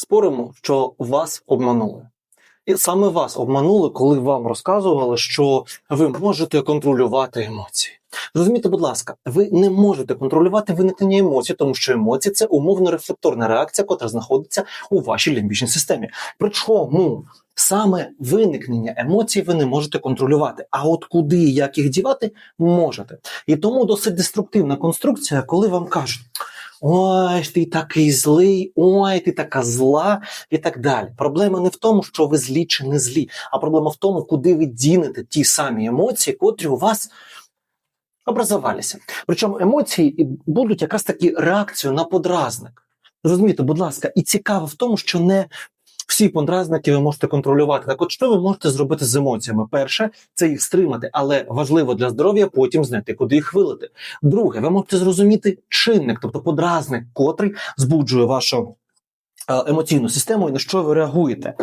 Споримо, що вас обманули. І саме вас обманули, коли вам розказували, що ви можете контролювати емоції. Зрозумійте, будь ласка, ви не можете контролювати виникнення емоцій, тому що емоції це умовно-рефлекторна реакція, яка знаходиться у вашій лімбічній системі. Причому саме виникнення емоцій ви не можете контролювати. А от куди і як їх дівати, можете. І тому досить деструктивна конструкція, коли вам кажуть. Ой, ти такий злий, ой, ти така зла і так далі. Проблема не в тому, що ви злі чи не злі, а проблема в тому, куди ви дінете ті самі емоції, котрі у вас образувалися. Причому емоції будуть якраз такі реакцією на подразник. Розумієте, будь ласка, і цікаво в тому, що не всі подразники ви можете контролювати. Так, от що ви можете зробити з емоціями? Перше, це їх стримати, але важливо для здоров'я потім знайти, куди їх вилити. Друге, ви можете зрозуміти чинник, тобто подразник, котрий збуджує вашу е, емоційну систему і на що ви реагуєте.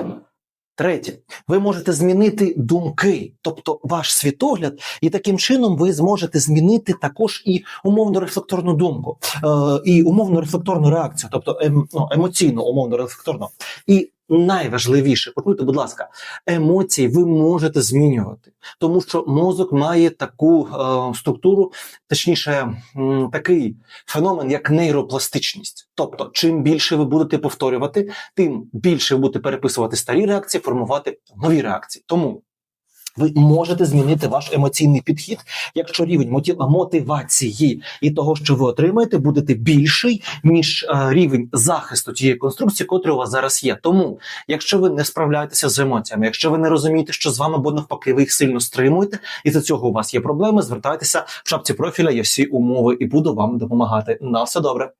Третє, ви можете змінити думки, тобто ваш світогляд, і таким чином ви зможете змінити також і умовно рефлекторну думку, е, і умовно рефлекторну реакцію, тобто ем, ну, емоційну, умовно рефлекторну. І найважливіше, почуйте, будь ласка, емоції ви можете змінювати, тому що мозок має таку е, структуру, точніше, м, такий феномен, як нейропластичність. Тобто, чим більше ви будете повторювати, тим більше ви будете переписувати старі реакції, формувати нові реакції. Тому ви можете змінити ваш емоційний підхід, якщо рівень мотив- мотивації і того, що ви отримаєте, буде більший ніж е, рівень захисту тієї конструкції, котра у вас зараз є. Тому, якщо ви не справляєтеся з емоціями, якщо ви не розумієте, що з вами, або навпаки, ви їх сильно стримуєте, і за цього у вас є проблеми, звертайтеся в шапці профіля. Є всі умови і буду вам допомагати. На все добре.